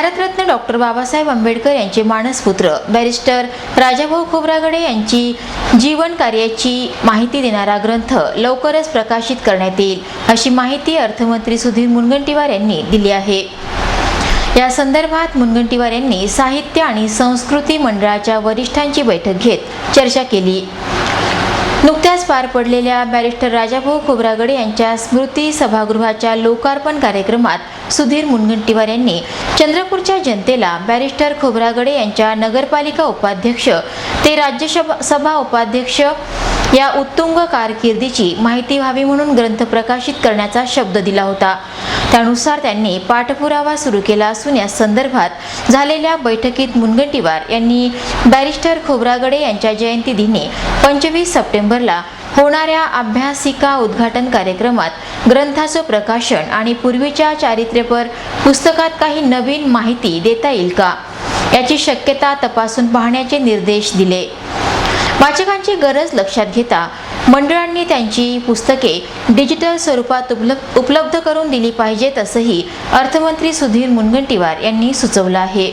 Bharat Ratna doctor Babasaheb Ambedkar यांचे मानसपुत्र barrister Rajabhau Khobragade यांची जीवन कार्याची माहिती देणारा ग्रंथ लवकरच प्रकाशित करण्यात येईल अशी माहिती अर्थमंत्री सुधीर मुनगंटीवार यांनी दिली आहे. या संदर्भात मुनगंटीवार यांनी साहित्य आणि संस्कृती मंडळाच्या वरिष्ठांची बैठक घेत चर्चा केली. नुकत्याच पार पडलेल्या बॅरिस्टर राजाभाऊ खोब्रागडे यांच्या स्मृती सभागृहाच्या लोकार्पण कार्यक्रमात सुधीर मुनगंटीवार यांनी चंद्रपूरच्या जनतेला बॅरिस्टर खोब्रागडे यांच्या नगरपालिका उपाध्यक्ष ते राज्यसभा सभा उपाध्यक्ष या उत्तुंग कारकिर्दीची माहिती व्हावी म्हणून ग्रंथ प्रकाशित करण्याचा शब्द दिला होता. त्यानुसार त्यांनी पाठपुरावा सुरू केला असून या संदर्भात झालेल्या बैठकीत मुनगंटीवार यांनी बॅरिस्टर खोब्रागडे यांच्या जयंती दिनी पंचवीस सप्टेंबरला होणाऱ्या अभ्यासिका उद्घाटन कार्यक्रमात ग्रंथाचं प्रकाशन आणि पूर्वीच्या चारित्र्यपर पुस्तकात काही नवीन माहिती देता येईल का? याची शक्यता तपासून पाहण्याचे निर्देश दिले. वाचकांची गरज लक्षात घेता मंडळांनी त्यांची पुस्तके डिजिटल स्वरूपात उपलब्ध उपलब्ध करून दिली पाहिजेत असंही अर्थमंत्री सुधीर मुनगंटीवार यांनी सुचवलं आहे.